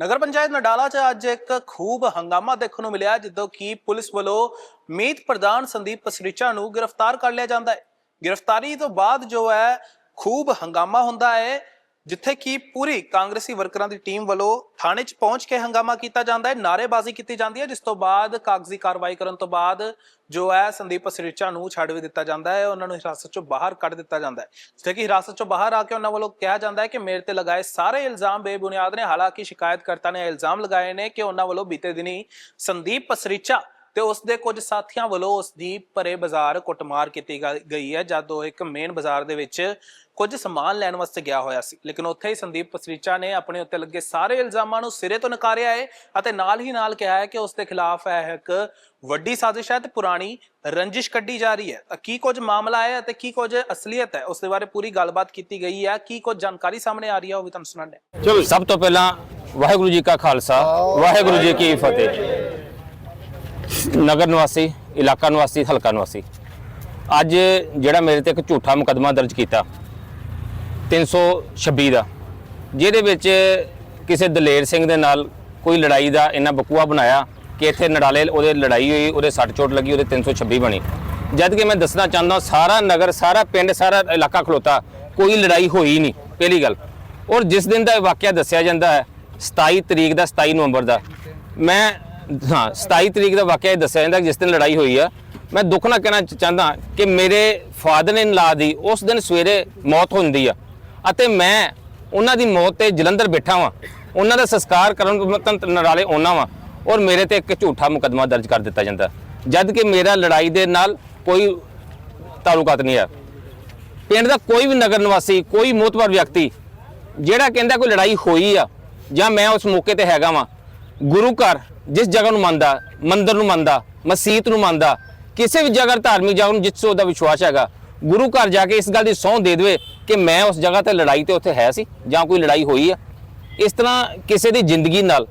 ਨਗਰ ਪੰਚਾਇਤ ਨਡਾਲਾ 'ਚ ਅੱਜ ਇੱਕ ਖੂਬ ਹੰਗਾਮਾ ਦੇਖਣ ਨੂੰ ਮਿਲਿਆ, ਜਦੋਂ ਕਿ ਪੁਲਿਸ ਵੱਲੋਂ ਮੀਤ ਪ੍ਰਧਾਨ ਸੰਦੀਪ ਪਸਰੀਚਾ ਨੂੰ ਗ੍ਰਿਫਤਾਰ ਕਰ ਲਿਆ ਜਾਂਦਾ ਹੈ। ਗ੍ਰਿਫਤਾਰੀ ਤੋਂ ਬਾਅਦ ਜੋ ਹੈ, ਖੂਬ ਹੰਗਾਮਾ ਹੁੰਦਾ ਹੈ। ਜਿੱਥੇ ਕਿ ਪੂਰੀ ਕਾਂਗਰਸੀ ਵਰਕਰਾਂ ਦੀ ਟੀਮ ਵੱਲੋਂ ਥਾਣੇ 'ਚ ਪਹੁੰਚ ਕੇ ਹੰਗਾਮਾ ਕੀਤਾ ਜਾਂਦਾ ਹੈ, ਨਾਅਰੇਬਾਜ਼ੀ ਕੀਤੀ ਜਾਂਦੀ ਹੈ, ਜਿਸ ਤੋਂ ਬਾਅਦ ਕਾਗਜ਼ੀ ਕਾਰਵਾਈ ਕਰਨ ਤੋਂ ਬਾਅਦ ਜੋ ਹੈ ਸੰਦੀਪ ਪਸਰੀਚਾ ਨੂੰ ਛੱਡ ਵੀ ਦਿੱਤਾ ਜਾਂਦਾ ਹੈ, ਉਹਨਾਂ ਨੂੰ ਹਿਰਾਸਤ 'ਚੋਂ ਬਾਹਰ ਕੱਢ ਦਿੱਤਾ ਜਾਂਦਾ ਹੈ। ਜਿੱਥੇ ਕਿ ਹਿਰਾਸਤ 'ਚੋਂ ਬਾਹਰ ਆ ਕੇ ਉਹਨਾਂ ਵੱਲੋਂ ਕਿਹਾ ਜਾਂਦਾ ਹੈ ਕਿ ਮੇਰੇ ਤੇ ਲਗਾਏ ਸਾਰੇ ਇਲਜ਼ਾਮ ਬੇਬੁਨਿਆਦ ਨੇ, ਹਾਲਾਂਕਿ ਸ਼ਿਕਾਇਤਕਰਤਾ ਨੇ ਇਲਜ਼ਾਮ ਲਗਾਏ ਨੇ ਕਿ ਉਹਨਾਂ ਵੱਲੋਂ ਬੀਤੇ ਦਿਨੀ ਸੰਦੀਪ ਪਸਰੀਚਾ ਤੇ ਉਸ ਦੇ ਕੁਝ ਸਾਥੀਆਂ ਵੱਲੋਂ ਉਸ ਦੀ ਭਰੇ ਬਾਜ਼ਾਰ ਕੁੱਟਮਾਰ ਕੀਤੀ ਗਈ ਹੈ ਜਦ ਉਹ ਇੱਕ ਮੇਨ ਬਾਜ਼ਾਰ ਦੇ ਵਿੱਚ ਕੁਝ ਸਮਾਨ ਲੈਣ ਵਾਸਤੇ ਗਿਆ ਹੋਇਆ ਸੀ। ਲੇਕਿਨ ਉੱਥੇ ਹੀ ਸੰਦੀਪ ਪਸਰੀਚਾ ਨੇ ਆਪਣੇ ਉੱਤੇ ਲੱਗੇ ਸਾਰੇ ਇਲਜ਼ਾਮਾਂ ਨੂੰ ਸਿਰੇ ਤੋਂ ਨਕਾਰਿਆ ਹੈ ਅਤੇ ਨਾਲ ਹੀ ਨਾਲ ਕਿਹਾ ਹੈ ਕਿ ਉਸ ਦੇ ਖਿਲਾਫ ਇਹ ਇੱਕ ਵੱਡੀ ਸਾਜ਼ਿਸ਼ ਹੈ ਤੇ ਪੁਰਾਣੀ ਰੰਜਿਸ਼ ਕੱਢੀ ਜਾ ਰਹੀ ਹੈ। ਤਾਂ ਕੀ ਕੁਝ ਮਾਮਲਾ ਹੈ ਅਤੇ ਕੀ ਕੁਝ ਅਸਲੀਅਤ ਹੈ? ਉਸ ਦੇ ਬਾਰੇ ਪੂਰੀ ਗੱਲਬਾਤ ਕੀਤੀ ਗਈ ਹੈ। ਕੀ ਕੁਝ ਜਾਣਕਾਰੀ ਸਾਹਮਣੇ ਆ ਰਹੀ ਹੈ ਉਹ ਵੀ ਤੁਹਾਨੂੰ ਸੁਣਾਉਂਦੇ ਹਾਂ। ਸਭ ਤੋਂ ਪਹਿਲਾਂ ਵਾਹਿਗੁਰੂ ਜੀ ਕਾ ਖਾਲਸਾ ਵਾਹਿਗੁਰੂ ਜੀ ਕੀ ਫਤਿਹ। ਨਗਰ ਨਿਵਾਸੀ, ਇਲਾਕਾ ਨਿਵਾਸੀ, ਹਲਕਾ ਨਿਵਾਸੀ। ਅੱਜ ਜਿਹੜਾ ਮੇਰੇ ਤੇ ਇੱਕ ਝੂਠਾ ਮੁਕਦਮਾ ਦਰਜ ਕੀਤਾ 326 ਦਾ, ਜਿਹਦੇ ਵਿੱਚ ਕਿਸੇ ਦਲੇਰ ਸਿੰਘ ਦੇ ਨਾਲ ਕੋਈ ਲੜਾਈ ਦਾ ਇਹਨਾਂ ਬਕੂਆ ਬਣਾਇਆ ਕਿ ਇੱਥੇ ਨੜਾਲੇ ਉਹਦੇ ਲੜਾਈ ਹੋਈ, ਉਹਦੇ ਸੱਟ ਚੋਟ ਲੱਗੀ, ਉਹਦੇ 326 ਬਣੀ। ਜਦ ਕਿ ਮੈਂ ਦੱਸਣਾ ਚਾਹੁੰਦਾ, ਸਾਰਾ ਨਗਰ, ਸਾਰਾ ਪਿੰਡ, ਸਾਰਾ ਇਲਾਕਾ ਖਲੋਤਾ, ਕੋਈ ਲੜਾਈ ਹੋਈ ਨਹੀਂ, ਪਹਿਲੀ ਗੱਲ। ਔਰ ਜਿਸ ਦਿਨ ਦਾ ਇਹ ਵਾਕਿਆ ਦੱਸਿਆ ਜਾਂਦਾ ਹੈ 27 ਤਰੀਕ ਦਾ 27 ਨਵੰਬਰ ਦਾ, ਮੈਂ ਹਾਂ 27 ਤਰੀਕ ਦਾ ਵਾਕਿਆ ਇਹ ਦੱਸਿਆ ਜਾਂਦਾ ਜਿਸ ਦਿਨ ਲੜਾਈ ਹੋਈ ਆ, ਮੈਂ ਦੁੱਖ ਨਾਲ ਕਹਿਣਾ ਚਾਹੁੰਦਾ ਕਿ ਮੇਰੇ ਫਾਦਰ ਨੇ ਲਾ ਦੀ ਉਸ ਦਿਨ ਸਵੇਰੇ ਮੌਤ ਹੁੰਦੀ ਆ ਅਤੇ ਮੈਂ ਉਹਨਾਂ ਦੀ ਮੌਤ ਤੇ ਜਲੰਧਰ ਬੈਠਾ ਵਾਂ, ਉਹਨਾਂ ਦਾ ਸੰਸਕਾਰ ਕਰਨ ਤੋਂ ਮੈਂ ਆਉਣਾ ਵਾਂ ਔਰ ਮੇਰੇ ਤੇ ਇੱਕ ਝੂਠਾ ਮੁਕੱਦਮਾ ਦਰਜ ਕਰ ਦਿੱਤਾ ਜਾਂਦਾ। ਜਦ ਕਿ ਮੇਰਾ ਲੜਾਈ ਦੇ ਨਾਲ ਕੋਈ ਤਾਲੁਕਾਤ ਨਹੀਂ ਹੈ ਪਿੰਡ ਦਾ ਕੋਈ ਵੀ ਨਗਰ ਨਿਵਾਸੀ, ਕੋਈ ਮੋਤਬਰ ਵਿਅਕਤੀ, ਜਿਹੜਾ ਕਹਿੰਦਾ ਕੋਈ ਲੜਾਈ ਹੋਈ ਆ ਜਾਂ ਮੈਂ ਉਸ ਮੌਕੇ ਤੇ ਹੈਗਾ ਵਾਂ, ਗੁਰੂ ਘਰ ਜਿਸ ਜਗ੍ਹਾ ਨੂੰ ਮੰਨਦਾ, ਮੰਦਰ ਨੂੰ ਮੰਨਦਾ, ਮਸਜਿਦ ਨੂੰ ਮੰਨਦਾ, ਕਿਸੇ ਵੀ ਜਗ੍ਹਾ ਧਾਰਮਿਕ ਜਗ੍ਹਾ ਨੂੰ ਜਿਸ 'ਚ ਉਹਦਾ ਵਿਸ਼ਵਾਸ ਹੈਗਾ, ਗੁਰੂ ਘਰ ਜਾ ਕੇ ਇਸ ਗੱਲ ਦੀ ਸਹੁੰ ਦੇ ਦੇਵੇ ਕਿ ਮੈਂ ਉਸ ਜਗ੍ਹਾ ਤੇ ਲੜਾਈ ਤੇ ਉੱਥੇ ਹੈ ਸੀ ਜਾਂ ਕੋਈ ਲੜਾਈ ਹੋਈ ਆ। ਇਸ ਤਰ੍ਹਾਂ ਕਿਸੇ ਦੀ ਜ਼ਿੰਦਗੀ ਨਾਲ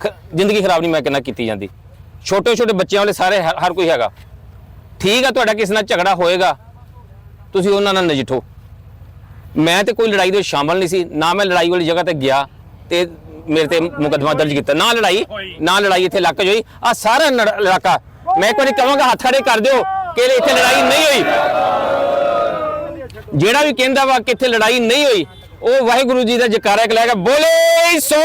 ਖ- ਜ਼ਿੰਦਗੀ ਖਰਾਬ ਨਹੀਂ ਮੈਂ ਕਿੰਨਾ ਕੀਤੀ ਜਾਂਦੀ। ਛੋਟੇ ਛੋਟੇ ਬੱਚਿਆਂ ਵਾਲੇ ਸਾਰੇ ਹਰ ਕੋਈ ਹੈਗਾ। ਠੀਕ ਆ ਤੁਹਾਡਾ ਕਿਸੇ ਨਾਲ ਝਗੜਾ ਹੋਏਗਾ, ਤੁਸੀਂ ਉਹਨਾਂ ਨਾਲ ਨਜਿੱਠੋ। ਮੈਂ ਤੇ ਕੋਈ ਲੜਾਈ ਦੇ ਸ਼ਾਮਲ ਨਹੀਂ ਸੀ, ਨਾ ਮੈਂ ਲੜਾਈ ਵਾਲੀ ਜਗ੍ਹਾ ਤੇ ਗਿਆ ਤੇ ਮੇਰੇ ਤੇ ਮੁਕੱਦਮਾ ਦਰਜ ਕੀਤਾ। ਨਾ ਲੜਾਈ ਨਾ ਲੜਾਈ ਇੱਥੇ ਇਲਾਕੇ 'ਚ ਹੋਈ ਆ ਸਾਰਾ ਇਲਾਕਾ ਮੈਂ ਇੱਕ ਕਹਾਂਗਾ, ਹੱਥ ਖੜੇ ਕਰ ਦਿਓ ਕਿ ਇੱਥੇ ਲੜਾਈ ਨਹੀਂ ਹੋਈ। ਜਿਹੜਾ ਵੀ ਕਹਿੰਦਾ ਵਾ ਕਿ ਇੱਥੇ ਲੜਾਈ ਨਹੀਂ ਹੋਈ, ਉਹ ਵਾਹਿਗੁਰੂ ਜੀ ਦਾ ਜਕਾਰਾ ਕਲਾਏਗਾ ਬੋਲੇ ਸੋ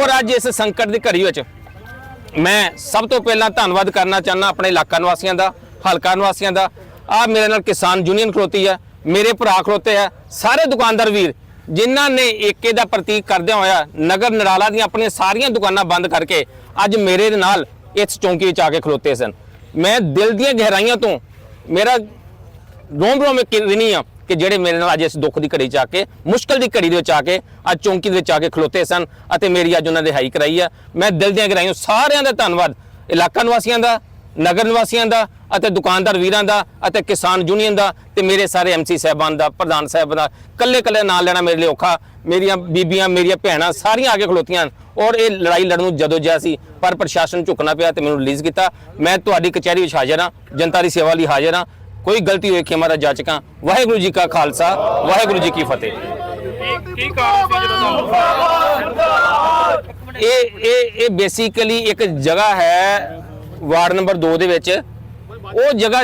ਔਰ ਅੱਜ ਇਸ ਸੰਕਟ ਦੀ ਘੜੀ ਵਿੱਚ ਮੈਂ ਸਭ ਤੋਂ ਪਹਿਲਾਂ ਧੰਨਵਾਦ ਕਰਨਾ ਚਾਹੁੰਦਾ ਆਪਣੇ ਇਲਾਕਾ ਨਿਵਾਸੀਆਂ ਦਾ, ਹਲਕਾ ਨਿਵਾਸੀਆਂ ਦਾ। ਆ ਮੇਰੇ ਨਾਲ ਕਿਸਾਨ ਯੂਨੀਅਨ ਖਲੋਤੀ ਹੈ, ਮੇਰੇ ਭਰਾ ਖਲੋਤੇ ਆ ਸਾਰੇ ਦੁਕਾਨਦਾਰ ਵੀਰ। ਜਿਨ੍ਹਾਂ ਨੇ ਏਕੇ ਦਾ ਪ੍ਰਤੀਕ ਕਰਦਿਆਂ ਹੋਇਆ ਨਗਰ ਨਰਾਲਾ ਦੀਆਂ ਆਪਣੀਆਂ ਸਾਰੀਆਂ ਦੁਕਾਨਾਂ ਬੰਦ ਕਰਕੇ ਅੱਜ ਮੇਰੇ ਨਾਲ ਇਸ ਚੌਂਕੀ ਵਿੱਚ ਆ ਕੇ ਖਲੋਤੇ ਸਨ। ਮੈਂ ਦਿਲ ਦੀਆਂ ਗਹਿਰਾਈਆਂ ਤੋਂ ਮੇਰਾ ਰੋਮ ਰੋਮ ਇੱਕ ਨਹੀਂ ਆ ਕਿ ਜਿਹੜੇ ਮੇਰੇ ਨਾਲ ਅੱਜ ਇਸ ਦੁੱਖ ਦੀ ਘੜੀ ਚ ਆ ਕੇ, ਮੁਸ਼ਕਲ ਦੀ ਘੜੀ ਦੇ ਵਿੱਚ ਆ ਕੇ, ਅੱਜ ਚੌਂਕੀ ਦੇ ਵਿੱਚ ਆ ਕੇ ਖਲੋਤੇ ਸਨ ਅਤੇ ਮੇਰੀ ਅੱਜ ਉਹਨਾਂ ਨੇ ਰਿਹਾਈ ਕਰਾਈ ਆ। ਮੈਂ ਦਿਲ ਦੀਆਂ ਗਹਿਰਾਈਆਂ ਸਾਰਿਆਂ ਦਾ ਧੰਨਵਾਦ, ਇਲਾਕਾ ਨਿਵਾਸੀਆਂ ਦਾ ਨਗਰ ਨਿਵਾਸੀਆਂ ਦਾ ਅਤੇ ਦੁਕਾਨਦਾਰ ਵੀਰਾਂ ਦਾ ਅਤੇ ਕਿਸਾਨ ਯੂਨੀਅਨ ਦਾ ਤੇ ਮੇਰੇ ਸਾਰੇ ਐਮਸੀ ਸਾਹਿਬਾਨ ਦਾ ਪ੍ਰਧਾਨ ਸਾਹਿਬ ਦਾ ਕੱਲੇ ਕੱਲੇ ਨਾਂ ਲੈਣਾ ਮੇਰੇ ਲਈ ਔਖਾ। ਮੇਰੀਆਂ ਬੀਬੀਆਂ ਮੇਰੀਆਂ ਭੈਣਾਂ ਸਾਰੀਆਂ ਆ ਕੇ ਖਲੋਤੀਆਂ ਹਨ ਔਰ ਇਹ ਲੜਾਈ ਲੜਨ ਨੂੰ ਜਦੋਂ ਜਿਆ ਸੀ ਪਰ ਪ੍ਰਸ਼ਾਸਨ ਝੁਕਣਾ ਪਿਆ ਤੇ ਮੈਨੂੰ ਰਿਲੀਜ਼ ਕੀਤਾ। ਮੈਂ ਤੁਹਾਡੀ ਕਚਹਿਰੀ ਵਿੱਚ ਹਾਜ਼ਰ ਹਾਂ ਜਨਤਾ ਦੀ ਸੇਵਾ ਲਈ ਹਾਜ਼ਰ ਹਾਂ। ਕੋਈ ਗਲਤੀ ਹੋਈ ਖਿਮਾ ਦਾ ਜਾਚਕਾਂ ਵਾਹਿਗੁਰੂ ਜੀ ਕਾ ਖਾਲਸਾ ਵਾਹਿਗੁਰੂ ਜੀ ਕੀ ਫਤਿਹ। ਕੀ ਕਾਰਨ ਸੀ ਜਦੋਂ ਇਹ ਇਹ ਇਹ ਬੇਸਿਕਲੀ ਇੱਕ ਜਗ੍ਹਾ ਹੈ ਵਾਰਡ ਨੰਬਰ 2 ਦੇ ਵਿੱਚ ਉਹ ਜਗ੍ਹਾ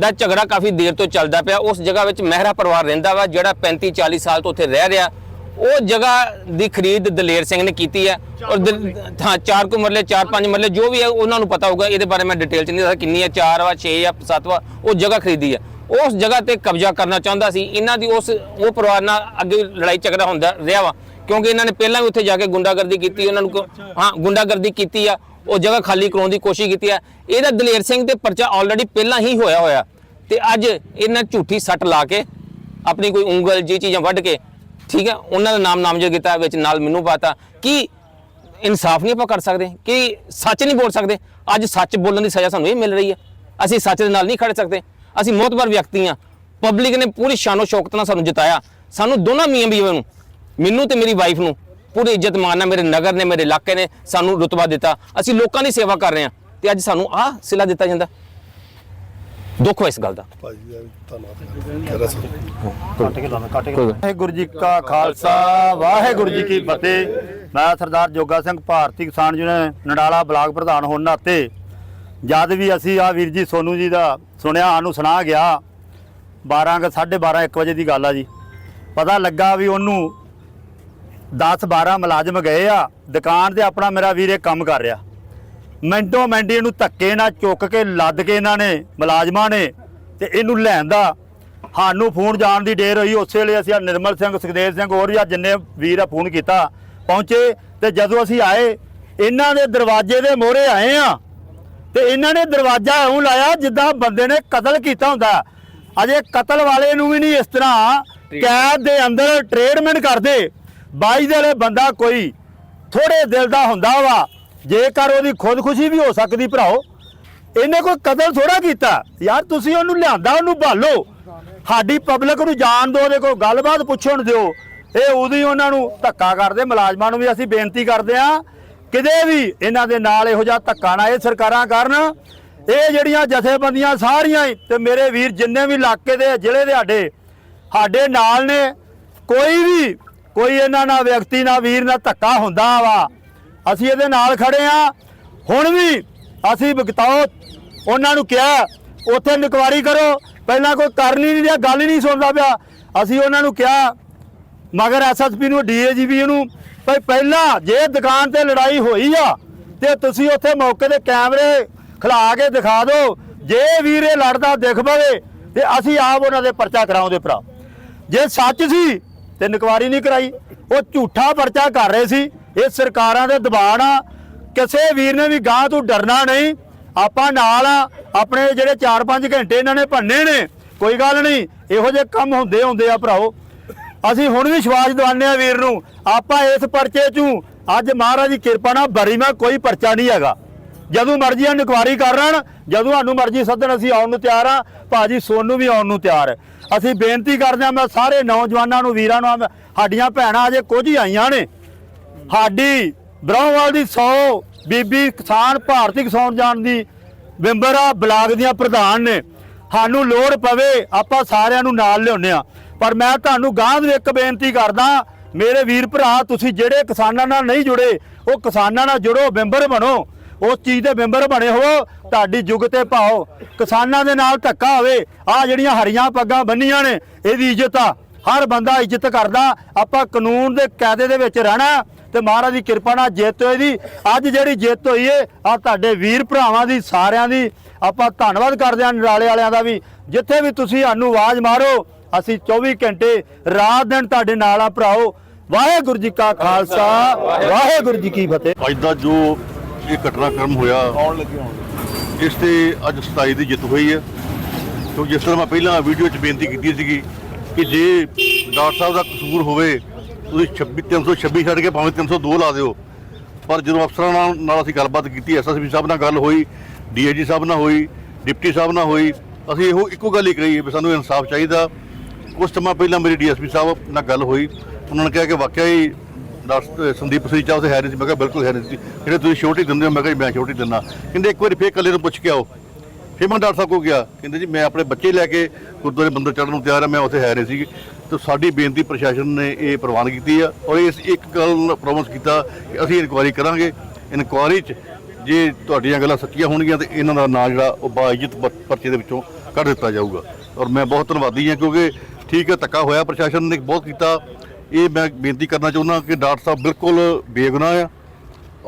ਦਾ ਝਗੜਾ ਕਾਫੀ ਦੇਰ ਤੋਂ ਚੱਲਦਾ ਪਿਆ। ਉਸ ਜਗ੍ਹਾ ਵਿੱਚ ਮਹਿਰਾ ਪਰਿਵਾਰ ਰਹਿੰਦਾ ਵਾ ਜਿਹੜਾ 35 40 ਸਾਲ ਤੋਂ ਉੱਥੇ ਰਹਿ ਰਿਹਾ। ਉਹ ਜਗ੍ਹਾ ਦੀ ਖਰੀਦ ਦਲੇਰ ਸਿੰਘ ਨੇ ਕੀਤੀ ਹੈ। ਔਰ ਹਾਂ ਚਾਰ ਕੁ ਮਰਲੇ ਚਾਰ ਪੰਜ ਮਰਲੇ ਜੋ ਵੀ ਹੈ ਉਹਨਾਂ ਨੂੰ ਪਤਾ ਹੋਊਗਾ। ਇਹਦੇ ਬਾਰੇ ਮੈਂ ਡਿਟੇਲ ਚ ਨਹੀਂ ਦੱਸਦਾ ਕਿੰਨੀ ਹੈ ਚਾਰ ਵਾ 6 ਜਾਂ 7 ਵਾ ਉਹ ਜਗ੍ਹਾ ਖਰੀਦੀ ਹੈ। ਉਸ ਜਗ੍ਹਾ ਤੇ ਕਬਜ਼ਾ ਕਰਨਾ ਚਾਹੁੰਦਾ ਸੀ। ਇਹਨਾਂ ਦੀ ਉਸ ਉਹ ਪਰਿਵਾਰ ਨਾਲ ਅੱਗੇ ਲੜਾਈ ਝਗੜਾ ਹੁੰਦਾ ਰਿਹਾ ਵਾ। ਕਿਉਂਕਿ ਇਹਨਾਂ ਨੇ ਪਹਿਲਾਂ ਵੀ ਉੱਥੇ ਜਾ ਕੇ ਗੁੰਡਾਗਰਦੀ ਕੀਤੀ, ਉਹਨਾਂ ਨੂੰ ਹਾਂ, ਗੁੰਡਾਗਰਦੀ ਕੀਤੀ ਆ, ਉਹ ਜਗ੍ਹਾ ਖਾਲੀ ਕਰਾਉਣ ਦੀ ਕੋਸ਼ਿਸ਼ ਕੀਤੀ ਆ। ਇਹਦਾ ਦਲੇਰ ਸਿੰਘ ਤੇ ਪਰਚਾ ਆਲਰੇਡੀ ਪਹਿਲਾਂ ਹੀ ਹੋਇਆ ਹੋਇਆ। ਤੇ ਅੱਜ ਇਹਨਾਂ ਝੂਠੀ ਸੱਟ ਲਾ ਕੇ ਆਪਣੀ ਕੋਈ ਉਂਗਲ ਜੀ ਚੀਜ਼ਾਂ ਵੱਢ ਕੇ, ਠੀਕ ਹੈ ਉਹਨਾਂ ਦਾ ਨਾਮ ਨਾਮਜ਼ਦ ਕੀਤਾ, ਵਿੱਚ ਨਾਲ ਮੈਨੂੰ ਪਾਤਾ। ਕਿ ਇਨਸਾਫ ਨਹੀਂ ਆਪਾਂ ਕਰ ਸਕਦੇ? ਕਿ ਸੱਚ ਨਹੀਂ ਬੋਲ ਸਕਦੇ? ਅੱਜ ਸੱਚ ਬੋਲਣ ਦੀ ਸਜ਼ਾ ਸਾਨੂੰ ਇਹ ਮਿਲ ਰਹੀ ਹੈ ਅਸੀਂ ਸੱਚ ਦੇ ਨਾਲ ਨਹੀਂ ਖੜ ਸਕਦੇ। ਅਸੀਂ ਮੋਤਬਰ ਵਿਅਕਤੀ ਆ। ਪਬਲਿਕ ਨੇ ਪੂਰੀ ਸ਼ਾਨੋ ਸ਼ੌਕਤ ਨਾਲ ਸਾਨੂੰ ਜਿਤਾਇਆ। ਸਾਨੂੰ ਦੋਨਾਂ ਮੀਆਂ ਬੀਵੀਆਂ ਨੂੰ ਮੈਨੂੰ ਤੇ ਮੇਰੀ ਵਾਈਫ ਨੂੰ ਪੂਰੀ ਇੱਜ਼ਤ ਮਾਨ ਨਾਲ ਮੇਰੇ ਨਗਰ ਨੇ ਮੇਰੇ ਇਲਾਕੇ ਨੇ ਸਾਨੂੰ ਰੁਤਬਾ ਦਿੱਤਾ। ਅਸੀਂ ਲੋਕਾਂ ਦੀ ਸੇਵਾ ਕਰ ਰਹੇ ਹਾਂ ਤੇ ਅੱਜ ਸਾਨੂੰ ਆਹ ਸਿਲਾ ਦਿੱਤਾ ਜਾਂਦਾ। ਦੁੱਖ ਹੋਇਆ ਇਸ ਗੱਲ ਦਾ। ਵਾਹਿਗੁਰੂ ਜੀ ਕਾ ਖਾਲਸਾ ਵਾਹਿਗੁਰੂ ਜੀ ਕੀ ਫਤਿਹ। ਮੈਂ ਸਰਦਾਰ ਜੋਗਾ ਸਿੰਘ ਭਾਰਤੀ ਕਿਸਾਨ ਯੂਨੀਅਨ ਨਡਾਲਾ ਬਲਾਕ ਪ੍ਰਧਾਨ ਹੋਣ ਨਾਤੇ ਜਦ ਵੀ ਅਸੀਂ ਆ ਵੀਰ ਜੀ ਸੋਨੂ ਜੀ ਦਾ ਸੁਣਿਆ ਸਾਨੂੰ ਸੁਣਾ ਗਿਆ 12 ਕੁ 12:30 1 ਵਜੇ ਦੀ ਗੱਲ ਆ ਜੀ। ਪਤਾ ਲੱਗਾ ਵੀ ਉਹਨੂੰ 10 12 ਮੁਲਾਜ਼ਮ ਗਏ ਆ ਦੁਕਾਨ ਤੇ ਆਪਣਾ ਮੇਰਾ ਵੀਰ ਇਹ ਕੰਮ ਕਰ ਰਿਹਾ। ਮਿੰਟੋ ਮਿੰਟ ਇਹਨੂੰ ਧੱਕੇ ਨਾਲ ਚੁੱਕ ਕੇ ਲੱਦ ਕੇ ਇਹਨਾਂ ਨੇ ਮੁਲਾਜ਼ਮਾਂ ਨੇ ਤੇ ਇਹਨੂੰ ਲੈਣ ਦਾ। ਸਾਨੂੰ ਫੋਨ ਜਾਣ ਦੀ ਡੇਰ ਹੋਈ ਉਸੇ ਵੇਲੇ ਅਸੀਂ ਨਿਰਮਲ ਸਿੰਘ ਸੁਖਦੇਵ ਸਿੰਘ ਹੋਰ ਆ ਜਿੰਨੇ ਵੀਰ ਆ ਫੋਨ ਕੀਤਾ ਪਹੁੰਚੇ ਤੇ ਜਦੋਂ ਅਸੀਂ ਆਏ ਇਹਨਾਂ ਦੇ ਦਰਵਾਜ਼ੇ ਦੇ ਮੋਹਰੇ ਆਏ ਆ। ਤੇ ਇਹਨਾਂ ਨੇ ਦਰਵਾਜ਼ਾ ਇਉਂ ਲਾਇਆ ਜਿੱਦਾਂ ਬੰਦੇ ਨੇ ਕਤਲ ਕੀਤਾ ਹੁੰਦਾ। ਅਜੇ ਕਤਲ ਵਾਲੇ ਨੂੰ ਵੀ ਨਹੀਂ ਇਸ ਤਰ੍ਹਾਂ ਕੈਦ ਦੇ ਅੰਦਰ ਟ੍ਰੀਟਮੈਂਟ ਕਰਦੇ। ਬਾਈ ਦੇ ਲਈ ਬੰਦਾ ਕੋਈ ਥੋੜੇ ਦਿਲ ਦਾ ਹੁੰਦਾ ਵਾ, ਜੇਕਰ ਉਹਦੀ ਖੁਦਕੁਸ਼ੀ ਵੀ ਹੋ ਸਕਦੀ ਭਰਾਓ। ਇਹਨੇ ਕੋਈ ਕਤਲ ਥੋੜਾ ਕੀਤਾ। ਯਾਰ ਤੁਸੀਂ ਉਹਨੂੰ ਲਿਆਂਦਾ, ਉਹਨੂੰ ਭਾਲੋ ਸਾਡੀ ਪਬਲਿਕ ਨੂੰ ਜਾਣ ਦਿਓ, ਉਹਦੇ ਕੋਲ ਗੱਲਬਾਤ ਪੁੱਛਣ ਦਿਓ। ਇਹ ਉਦੋਂ ਹੀ ਉਹਨਾਂ ਨੂੰ ਧੱਕਾ ਕਰਦੇ, ਮੁਲਾਜ਼ਮਾਂ ਨੂੰ ਵੀ ਅਸੀਂ ਬੇਨਤੀ ਕਰਦੇ ਆ ਕਿਤੇ ਵੀ ਇਹਨਾਂ ਦੇ ਨਾਲ ਇਹੋ ਜਿਹਾ ਧੱਕਾ ਨਾ ਇਹ ਸਰਕਾਰਾਂ ਕਰਨ। ਇਹ ਜਿਹੜੀਆਂ ਜਥੇਬੰਦੀਆਂ ਸਾਰੀਆਂ ਹੀ, ਤੇ ਮੇਰੇ ਵੀਰ ਜਿੰਨੇ ਵੀ ਇਲਾਕੇ ਦੇ, ਜ਼ਿਲ੍ਹੇ ਦੇ ਸਾਡੇ ਸਾਡੇ ਨਾਲ ਨੇ, ਕੋਈ ਵੀ ਕੋਈ ਇਹਨਾਂ ਨਾਲ ਵਿਅਕਤੀ ਨਾਲ ਵੀਰ ਨਾਲ ਧੱਕਾ ਹੁੰਦਾ ਵਾ। ਅਸੀਂ ਇਹਦੇ ਨਾਲ ਖੜੇ ਆ। ਹੁਣ ਵੀ ਅਸੀਂ ਬਗਤਾਓ, ਉਹਨਾਂ ਨੂੰ ਕਿਹਾ, ਉੱਥੇ ਇਨਕੁਆਰੀ ਕਰੋ। ਪਹਿਲਾਂ ਕੋਈ ਕਰਨੀ ਨਹੀਂ ਰਿਹਾ, ਗੱਲ ਹੀ ਨਹੀਂ ਸੁਣਦਾ ਪਿਆ। ਅਸੀਂ ਉਹਨਾਂ ਨੂੰ ਕਿਹਾ, ਮਗਰ ਐਸਐਸਪੀ ਨੂੰ ਡੀਏਜੀਪੀ ਨੂੰ, ਭਾਈ ਪਹਿਲਾਂ ਜੇ ਦੁਕਾਨ ਤੇ ਲੜਾਈ ਹੋਈ ਆ, ਤੇ ਤੁਸੀਂ ਉੱਥੇ ਮੌਕੇ ਤੇ ਕੈਮਰੇ ਖਿਲਾ ਕੇ ਦਿਖਾ ਦਿਓ। ਜੇ ਵੀਰ ਇਹ ਲੜਦਾ, ਦਿਖ ਪਵੇ, ਤੇ ਅਸੀਂ ਆਪ ਉਹਨਾਂ ਦੇ ਪਰਚਾ ਕਰਾਉਂਦੇ ਭਰਾ। ਜੇ ਸੱਚ ਸੀ ਤੇ ਇਨਕੁਆਰੀ ਨਹੀਂ ਕਰਾਈ। ਉਹ ਝੂਠਾ ਪਰਚਾ ਕਰ ਰਹੇ ਸੀ। ਇਹ ਸਰਕਾਰਾਂ ਦੇ ਦਬਾਅ ਆ ਕਿਸੇ ਵੀਰ ਨੇ ਵੀ ਗਾਂ ਤੋਂ ਡਰਨਾ ਨਹੀਂ। ਆਪਾਂ ਨਾਲ ਆ, ਆਪਣੇ ਜਿਹੜੇ 4-5 ਘੰਟੇ ਇਹਨਾਂ ਨੇ ਭੰਨੇ ਨੇ, ਕੋਈ ਗੱਲ ਨਹੀਂ, ਇਹੋ ਜਿਹੇ ਕੰਮ ਹੁੰਦੇ ਹੁੰਦੇ ਆ ਭਰਾਓ। ਅਸੀਂ ਹੁਣ ਵੀ ਵਿਸ਼ਵਾਸ ਦਿਵਾਉਂਦੇ ਆ ਵੀਰ ਨੂੰ, ਆਪਾਂ ਇਸ ਪਰਚੇ ਚੋਂ ਅੱਜ ਮਹਾਰਾਜ ਦੀ ਕਿਰਪਾ ਨਾਲ ਬਰੀ ਮੈਂ ਕੋਈ ਪਰਚਾ ਨਹੀਂ ਹੈਗਾ। ਜਦੋਂ ਮਰਜ਼ੀ ਇਨਕੁਆਰੀ ਕਰਨ ਜਦੋਂ ਸਾਨੂੰ ਮਰਜ਼ੀ ਸੱਦਣ ਅਸੀਂ ਆਉਣ ਨੂੰ ਤਿਆਰ ਆ, ਭਾਜੀ ਸੋਨੂੰ ਵੀ ਆਉਣ ਨੂੰ ਤਿਆਰ। ਹੈ ਅਸੀਂ ਬੇਨਤੀ ਕਰਦੇ ਹਾਂ, ਮੈਂ ਸਾਰੇ ਨੌਜਵਾਨਾਂ ਨੂੰ, ਵੀਰਾਂ ਨੂੰ ਸਾਡੀਆਂ ਭੈਣਾਂ ਅਜੇ ਕੁਝ ਹੀ ਆਈਆਂ ਨੇ। ਸਾਡੀ ਬ੍ਰਹਮਵਾਲ ਦੀ 100 ਬੀਬੀ ਕਿਸਾਨ ਭਾਰਤੀ ਕਿਸਾਨ ਜਾਣ ਦੀ ਮੈਂਬਰ ਆ, ਬਲਾਕ ਦੀਆਂ ਪ੍ਰਧਾਨ ਨੇ। ਸਾਨੂੰ ਲੋੜ ਪਵੇ, ਆਪਾਂ ਸਾਰਿਆਂ ਨੂੰ ਨਾਲ ਲਿਆਉਂਦੇ ਆ ਪਰ ਮੈਂ ਤੁਹਾਨੂੰ ਗਾਂਧ ਨੂੰ ਇੱਕ ਬੇਨਤੀ ਕਰਦਾ, ਮੇਰੇ ਵੀਰ ਭਰਾ, ਤੁਸੀਂ ਜਿਹੜੇ ਕਿਸਾਨਾਂ ਨਾਲ ਨਹੀਂ ਜੁੜੇ, ਉਹ ਕਿਸਾਨਾਂ ਨਾਲ ਜੁੜੋ, ਮੈਂਬਰ ਬਣੋ। ਉਸ ਚੀਜ਼ ਦੇ ਮੈਂਬਰ ਬਣੇ ਹੋ ਤੁਹਾਡੀ ਜੁਗ ਤੇ ਪਾਓ ਕਿਸਾਨਾਂ ਦੇ ਨਾਲ ਧੱਕਾ ਹੋਵੇ ਆ ਜਿਹੜੀਆਂ ਹਰੀਆਂ ਪੱਗਾਂ ਬੰਨੀਆਂ ਨੇ ਇਹਦੀ ਇੱਜ਼ਤ ਆ। ਹਰ ਬੰਦਾ ਇੱਜ਼ਤ ਕਰਦਾ ਆਪਾਂ ਕਾਨੂੰਨ ਦੇ ਕਾਇਦੇ ਦੇ ਵਿੱਚ ਰਹਿਣਾ ਤੇ ਮਹਾਰਾਜ ਦੀ ਕਿਰਪਾ ਨਾਲ ਜਿੱਤ ਹੋਈ ਦੀ। ਅੱਜ ਜਿਹੜੀ ਜਿੱਤ ਹੋਈ ਏ ਆ ਤੁਹਾਡੇ ਵੀਰ ਭਰਾਵਾਂ ਦੀ ਸਾਰਿਆਂ ਦੀ ਆਪਾਂ ਧੰਨਵਾਦ ਕਰਦੇ ਹਾਂ ਨਰਾਲੇ ਵਾਲਿਆਂ ਦਾ ਵੀ। ਜਿੱਥੇ ਵੀ ਤੁਸੀਂ ਸਾਨੂੰ ਆਵਾਜ਼ ਮਾਰੋ ਅਸੀਂ 24 ਘੰਟੇ ਰਾਤ ਦਿਨ ਤੁਹਾਡੇ ਨਾਲ ਆ ਭਰਾਓ। ਵਾਹਿਗੁਰੂ ਜੀ ਕਾ ਖਾਲਸਾ ਵਾਹਿਗੁਰੂ ਜੀ ਕੀ ਫਤਿਹ। ਅੱਜ ਦਾ ਜੋ ਇਹ ਘਟਨਾਕ੍ਰਮ ਹੋਇਆ। ਇਸ ਤੇ ਅੱਜ 27 ਦੀ ਜਿੱਤ ਹੋਈ ਹੈ। ਕਿਉਂਕਿ ਜਿਸ ਤਰ੍ਹਾਂ ਮੈਂ ਪਹਿਲਾਂ ਵੀਡੀਓ 'ਚ ਬੇਨਤੀ ਕੀਤੀ ਸੀਗੀ ਕਿ ਜੇ ਡਾਕਟਰ ਸਾਹਿਬ ਦਾ ਕਸੂਰ ਹੋਵੇ ਤੁਸੀਂ 26 326 ਛੱਡ ਕੇ ਭਾਵੇਂ 302 ਲਾ ਦਿਓ। ਪਰ ਜਦੋਂ ਅਫਸਰਾਂ ਨਾਲ ਨਾਲ ਅਸੀਂ ਗੱਲਬਾਤ ਕੀਤੀ ਐਸਐਸਪੀ ਸਾਹਿਬ ਨਾਲ ਗੱਲ ਹੋਈ ਡੀਆਈਜੀ ਸਾਹਿਬ ਨਾਲ ਹੋਈ ਡਿਪਟੀ ਸਾਹਿਬ ਨਾਲ ਹੋਈ ਅਸੀਂ ਇਹੋ ਇੱਕੋ ਗੱਲ ਹੀ ਕਹੀ ਵੀ ਸਾਨੂੰ ਇਨਸਾਫ ਚਾਹੀਦਾ। ਕੁਝ ਸਮਾਂ ਪਹਿਲਾਂ ਮੇਰੀ ਡੀਐਸਪੀ ਸਾਹਿਬ ਨਾਲ ਗੱਲ ਹੋਈ। ਉਹਨਾਂ ਨੇ ਕਿਹਾ ਕਿ ਵਾਕਿਆ ਹੀ ਡਾਕਟਰ ਸੰਦੀਪ ਸਰੀਚਾ ਉੱਥੇ ਹੈ ਨਹੀਂ ਸੀ। ਮੈਂ ਕਿਹਾ ਬਿਲਕੁਲ ਹੈ ਨਹੀਂ ਸੀ। ਜਿਹੜੇ ਤੁਸੀਂ ਛੋਟੀ ਦਿੰਦੇ ਹੋ, ਮੈਂ ਕਿਹਾ ਜੀ ਮੈਂ ਛੋਟੀ ਦਿੰਦਾ। ਕਹਿੰਦੇ ਇੱਕ ਵਾਰੀ ਫੇਰ ਇਕੱਲੇ ਨੂੰ ਪੁੱਛ ਕੇ ਆਓ। ਫਿਰ ਮੈਂ ਡਾਕਟਰ ਸਾਹਿਬ ਕੋਲ ਗਿਆ। ਕਹਿੰਦੇ ਜੀ ਮੈਂ ਆਪਣੇ ਬੱਚੇ ਲੈ ਕੇ ਗੁਰਦੁਆਰੇ ਮੰਦਰ ਚੜ੍ਹਨ ਨੂੰ ਤਿਆਰ ਹਾਂ ਮੈਂ ਉੱਥੇ ਹੈ ਨਹੀਂ ਸੀ। ਤੇ ਸਾਡੀ ਬੇਨਤੀ ਪ੍ਰਸ਼ਾਸਨ ਨੇ ਇਹ ਪ੍ਰਵਾਨ ਕੀਤੀ ਆ ਔਰ ਇਸ ਇੱਕ ਗੱਲ ਪ੍ਰੋਮਿਸ ਕੀਤਾ ਕਿ ਅਸੀਂ ਇਨਕੁਆਇਰੀ ਕਰਾਂਗੇ। ਇਨਕੁਆਇਰੀ 'ਚ ਜੇ ਤੁਹਾਡੀਆਂ ਗੱਲਾਂ ਸੱਚੀਆਂ ਹੋਣਗੀਆਂ ਤੇ ਇਹਨਾਂ ਦਾ ਨਾਂ ਜਿਹੜਾ ਉਹ ਬਾਇਜ਼ਤ ਪ- ਪਰਚੇ ਦੇ ਵਿੱਚੋਂ ਕੱਢ ਦਿੱਤਾ ਜਾਊਗਾ। ਔਰ ਮੈਂ ਬਹੁਤ ਧੰਨਵਾਦੀ ਹਾਂ ਕਿਉਂਕਿ ਠੀਕ ਹੈ, ਧੱਕਾ ਹੋਇਆ ਪ੍ਰਸ਼ਾਸਨ ਨੇ, ਬਹੁਤ ਕੀਤਾ। ਇਹ ਮੈਂ ਬੇਨਤੀ ਕਰਨਾ ਚਾਹੁੰਦਾ ਕਿ ਡਾਕਟਰ ਸਾਹਿਬ ਬਿਲਕੁਲ ਬੇਗੁਨਾਹ ਆ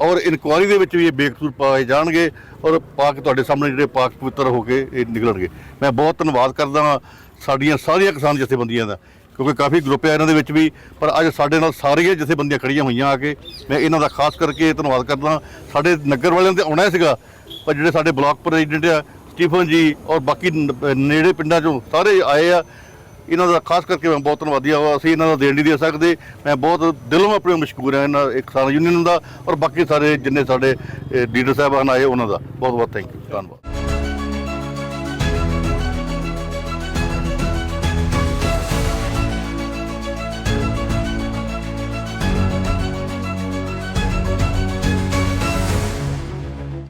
ਔਰ ਇਨਕੁਆਇਰੀ ਦੇ ਵਿੱਚ ਵੀ ਇਹ ਬੇਕਸੂਰ ਪਾਏ ਜਾਣਗੇ ਔਰ ਪਾ ਕੇ ਤੁਹਾਡੇ ਸਾਹਮਣੇ ਜਿਹੜੇ ਪਾਕ ਪਵਿੱਤਰ ਹੋ ਕੇ ਇਹ ਨਿਕਲਣਗੇ। ਮੈਂ ਬਹੁਤ ਧੰਨਵਾਦ ਕਰਦਾ ਹਾਂ ਸਾਡੀਆਂ ਸਾਰੀਆਂ ਕਿਸਾਨ ਜਥੇਬੰਦੀਆਂ ਦਾ, ਕਿਉਂਕਿ ਕਾਫੀ ਗਰੁੱਪ ਆ ਇਹਨਾਂ ਦੇ ਵਿੱਚ ਵੀ, ਪਰ ਅੱਜ ਸਾਡੇ ਨਾਲ ਸਾਰੀਆਂ ਜਥੇਬੰਦੀਆਂ ਖੜੀਆਂ ਹੋਈਆਂ ਆ ਕੇ ਮੈਂ ਇਹਨਾਂ ਦਾ ਖਾਸ ਕਰਕੇ ਧੰਨਵਾਦ ਕਰਦਾ ਸਾਡੇ ਨਗਰ ਵਾਲਿਆਂ ਦੇ ਆਉਣਾ ਸੀਗਾ, ਪਰ ਜਿਹੜੇ ਸਾਡੇ ਬਲਾਕ ਪ੍ਰੈਜ਼ੀਡੈਂਟ ਆ, ਸਟੀਫਨ ਜੀ ਔਰ ਬਾਕੀ ਨ- ਨੇੜੇ ਪਿੰਡਾਂ ਚੋਂ ਸਾਰੇ ਆਏ ਆ ਇਹਨਾਂ ਦਾ ਖਾਸ ਕਰਕੇ ਮੈਂ ਬਹੁਤ ਧੰਨਵਾਦੀ ਹਾਂ। ਅਸੀਂ ਇਹਨਾਂ ਦਾ ਦੇਣ ਨਹੀਂ ਦੇ ਸਕਦੇ। ਮੈਂ ਬਹੁਤ ਦਿਲੋਂ ਆਪਣੇ ਮਸ਼ਕੂਰ ਹਾਂ ਇਹਨਾਂ ਕਿਸਾਨ ਯੂਨੀਅਨ ਦਾ ਔਰ ਬਾਕੀ ਸਾਰੇ ਜਿੰਨੇ ਸਾਡੇ ਲੀਡਰ ਸਾਹਿਬਾਨ ਆਏ ਉਹਨਾਂ ਦਾ। ਬਹੁਤ ਬਹੁਤ ਥੈਂਕ ਯੂ ਧੰਨਵਾਦ।